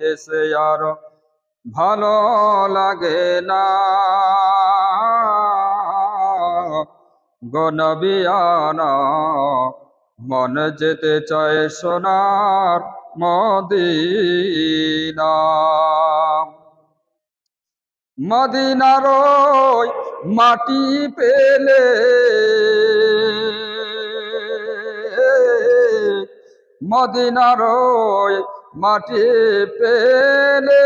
এসে আর ভালো লাগে না। গনবিয়ানা মন যেতে চায় সোনার মদিনা। মদিনার মাটি পেলে মদিনার মাটি পেলে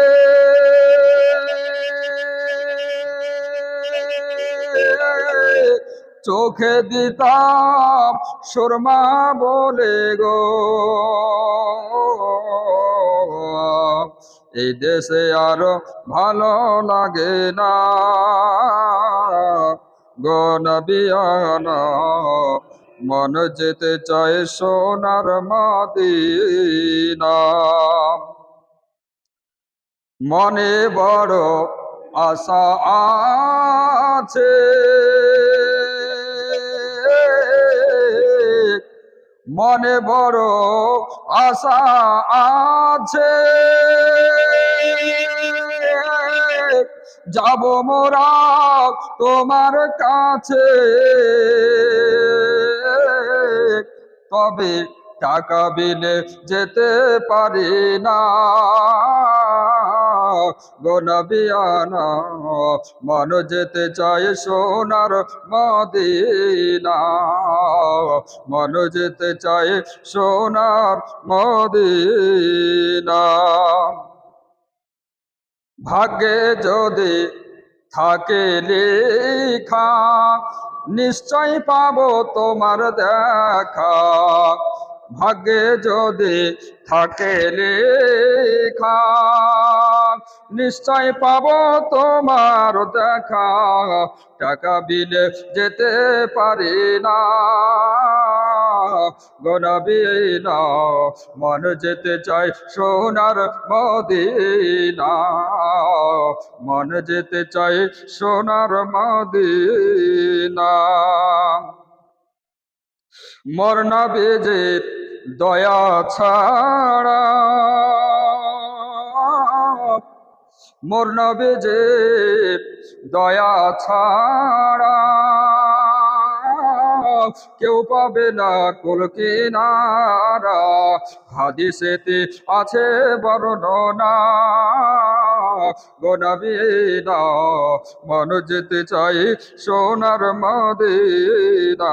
চোখে দিতাম সুরমা বলে গো। এই দেশে আর ভালো লাগে না গনবিয়ানা মন যেতে চায় সোনার মাদিনা। মনে বড় আশা আছে। মনে বড় আশা আছে। যাব মোরা তোমার কাছে। তবে টাকা বিলে যেতে পারি না। গনবিয়ানা মন যেতে চায় সোনার মদিনা। মন যেতে চায় সোনার মদিনা। ভাগ্যে যদি থাকে লেখা, নিশ্চয় পাবো তোমার দেখা। ভাগ্যে যদি থাকে লেখা, নিশ্চয় পাবো তোমার দেখা। টাকা বিলে যেতে পারি না। গনবিনা মন যেতে চাই সোনার মদিনা। মন যেতে চাই সোনার মদিনা। মোর নবীজির দয়া ছাড়া। মোর নবীজির দয়া ছাড়া। কেউ পাবে না কুল কিনারা। হাদিসেতে আছে বর্ণনা গোনাবিনা মন যেতে চাই সোনার মদিনা।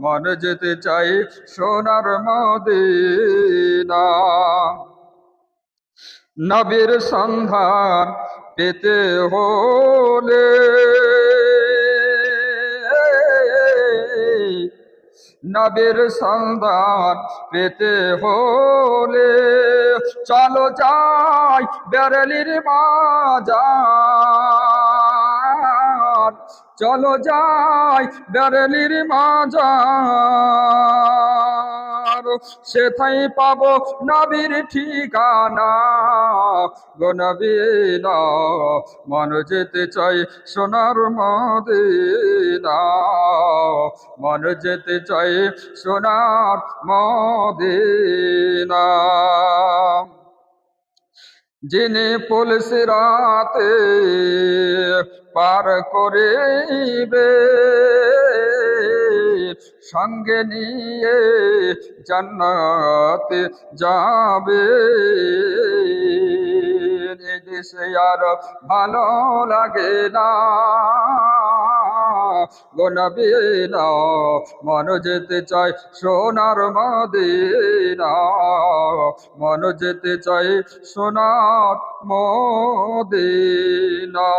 মন যেতে চাই সোনার মদিনা। নবীর সন্ধান পেতে হলে নবীর সন্ধান পেতে হলে চলো যাই বেরেলির মাজার। চলো যাই বেরেলির মাজার। সেথাই পাবো নবীর ঠিকানা। গো নবীনা মন যেতে চাই সোনার মদিনা। মন যেতে চাই সোনার মদিনা। যিনি পুলিশ রাতে পার করিবে সঙ্গে নিয়ে জান্নাতে যাবে। দেশে আর ভালো লাগে না। গোনবিনা মন যেতে চাই সোনার মদিনা। মন যেতে চাই সোনার মদিনা।